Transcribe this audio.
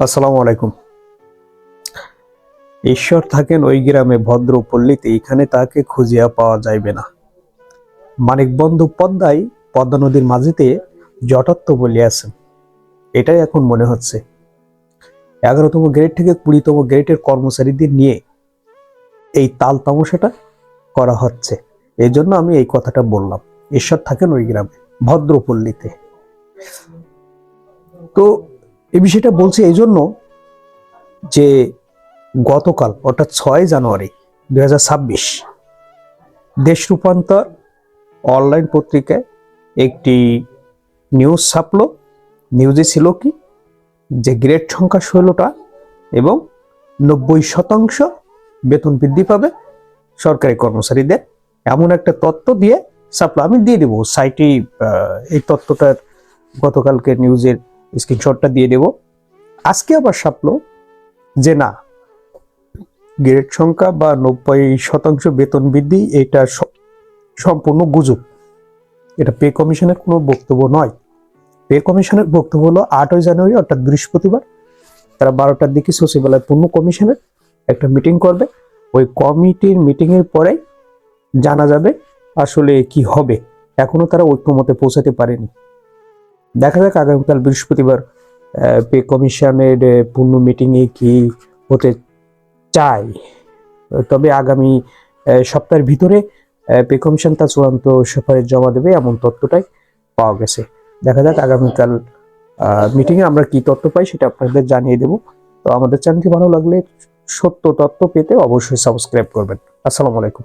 আসসালামু আলাইকুম। ঈশ্বর থাকেন ওই গ্রামে ভদ্র পল্লীতে, এখানে তাকে খুঁজিয়া পাওয়া যাইবে না। মানিক বন্ধু পদ্মায় পদ্মা নদীর মাঝিতে জটাত্ম বলিয়াছেন। এটাই এখন মনে হচ্ছে। এগারোতম গ্রেড থেকে কুড়িতম গ্রেডের কর্মচারীদের নিয়ে এই তাল তামশাটা করা হচ্ছে। এই জন্য আমি এই কথাটা বললাম, ঈশ্বর থাকেন ওই গ্রামে ভদ্রপল্লীতে তো এই বিষয়টা বলছি এই জন্য যে গতকাল, অর্থাৎ ছয় জানুয়ারি দু হাজার ছাব্বিশ, দেশ রূপান্তর অনলাইন পত্রিকায় একটি নিউজ ছাপলো। নিউজে ছিল কি? যে গ্রেড সংখ্যা ষোলোটা এবং নব্বই শতাংশ বেতন বৃদ্ধি পাবে সরকারি কর্মচারীদের। এমন একটা তত্ত্ব দিয়ে ছাপলো। আমি দিয়ে দেবো। সাইটে এই তত্ত্বটার গতকালকে নিউজের স্ক্রিনশটটা দিয়ে দেব। আজকে আবার ছাপলো যে না, গ্রেড সংখ্যা বা নব্বই শতাংশ বেতন বৃদ্ধি, এটা সম্পূর্ণ গুজব। এটা পে কমিশনের কোনো বক্তব্য নয়। পে কমিশনের বক্তব্য হলো আটই জানুয়ারি, অর্থাৎ বৃহস্পতিবার, তারা বারোটার দিকে সচিবালয় পূর্ণ কমিশনের একটা মিটিং করবে। ওই কমিটির মিটিং এর পরেই জানা যাবে আসলে কি হবে। এখনও তারা ঐক্যমতে পৌঁছাতে পারেনি। দেখা যাক আগামীকাল বৃহস্পতিবার পে কমিশনের পূর্ণ মিটিংয়ে কি হতে চাই তবে আগামী সপ্তাহের ভিতরে পে কমিশন তার চূড়ান্ত সুপারিশ জমা দেবে এমন তথ্যটাই পাওয়া গেছে। দেখা যাক আগামীকাল মিটিংয়ে আমরা কি তথ্য পাই সেটা আপনাদের জানিয়ে দেব। তো আমাদের চ্যানেলটি ভালো লাগলে সত্য তথ্য পেতে অবশ্যই সাবস্ক্রাইব করবেন। আসসালামু আলাইকুম।